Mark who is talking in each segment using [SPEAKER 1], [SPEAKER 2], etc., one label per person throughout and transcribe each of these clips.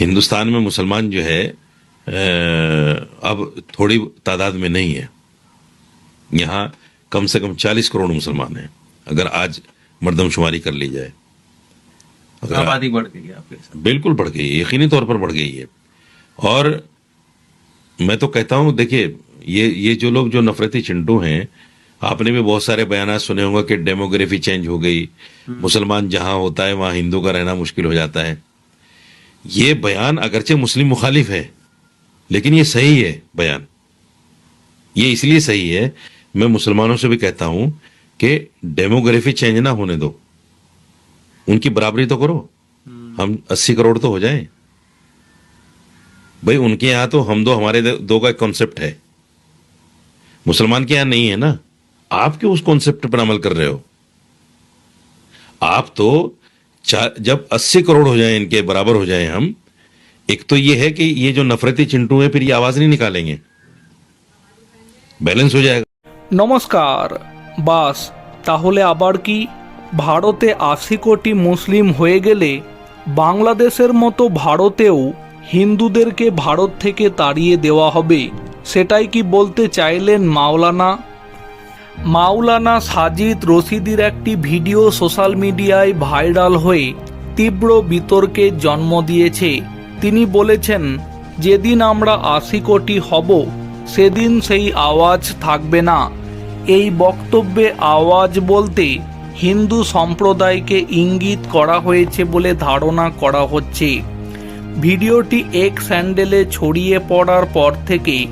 [SPEAKER 1] हिंदुस्तान में मुसलमान जो है अब थोड़ी तादाद में नहीं है। यहाँ कम से कम 40 करोड़ मुसलमान हैं अगर आज मर्दमशुमारी कर ली जाए। अगर
[SPEAKER 2] आबादी बढ़ गई है आपके साथ?
[SPEAKER 1] बिल्कुल बढ़ गई है यकीनी तौर पर बढ़ गई है। और मैं तो कहता हूँ देखिए ये ये जो लोग जो नफरती चिंटू हैं आपने भी बहुत सारे बयान सुने होंगे कि डेमोग्राफी चेंज हो गई मुसलमान जहाँ होता है वहाँ हिंदू का रहना मुश्किल हो जाता है। ये बयान अगरचे मुस्लिम मुखालिफ है लेकिन ये सही है बयान। ये इसलिए सही है मैं मुसलमानों से भी कहता हूँ कि डेमोग्राफी चेंज ना होने दो। उनकी बराबरी तो करो। हम अस्सी करोड़ तो हो जाएँ। भाई उनके यहाँ तो हम दो हमारे दो का कॉन्सेप्ट है। मुसलमान के यहाँ नहीं है ना? आप क्यों उस कॉन्सेप्ट पर अमल कर रहे हो? आप तो जब अस्सी करोड़ हो जाए इनके बराबर हो जाए हम एक तो ये है कि ये जो नफरती चिंटू है फिर ये आवाज नहीं निकालेंगे बैलेंस हो जाएगा
[SPEAKER 3] নমস্কার বাস তাহলে আবার কি ভারতে আশি কোটি মুসলিম হয়ে গেলে বাংলাদেশের মতো ভারতেও হিন্দুদেরকে ভারত থেকে তাড়িয়ে দেওয়া হবে সেটাই কি বলতে চাইলেন মাওলানা মাওলানা সাজিদ রশিদির একটি ভিডিও সোশ্যাল মিডিয়ায় ভাইরাল হয়ে তীব্র বিতর্কের জন্ম দিয়েছে। তিনি বলেছেন, যেদিন আমরা আশি কোটি হব, সেদিন সেই আওয়াজ থাকবে না। এই বক্তব্যে আওয়াজ বলতে হিন্দু সম্প্রদায়কে ইঙ্গিত করা হয়েছে বলে ধারণা করা হচ্ছে। ভিডিওটি এক স্যান্ডেলে ছড়িয়ে পড়ার পর থেকে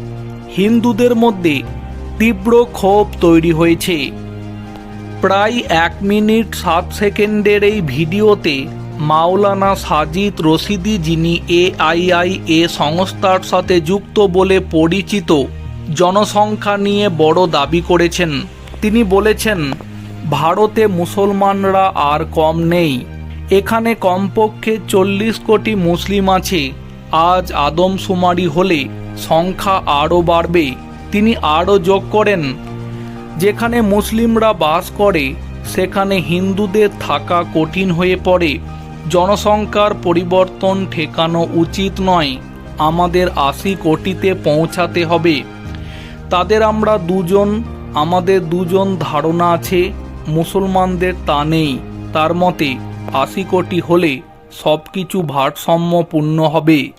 [SPEAKER 3] হিন্দুদের মধ্যে তীব্র ক্ষোভ তৈরি হয়েছে। প্রায় এক মিনিট সাত সেকেন্ডের এই ভিডিওতে মাওলানা সাজিদ রশিদি যিনি এআইআই এ সংস্থার সাথে যুক্ত বলে পরিচিত, জনসংখ্যা নিয়ে বড় দাবি করেছেন। তিনি বলেছেন, ভারতে মুসলমানরা আর কম নেই। এখানে কমপক্ষে চল্লিশ কোটি মুসলিম আছে। আজ আদমশুমারি হলে সংখ্যা আরও বাড়বে। তিনি আরও যোগ করেন, যেখানে মুসলিমরা বাস করে, সেখানে হিন্দুদের থাকা কঠিন হয়ে পড়ে। জনসংখ্যার পরিবর্তন ঠেকানো উচিত নয়। আমাদের আশি কোটিতে পৌঁছাতে হবে। তাদের আমরা দুজন, আমাদের দুজন ধারণা আছে, মুসলমানদের তা নেই। তার মতে, আশি কোটি হলে সব কিছু ভারসাম্যপূর্ণ হবে।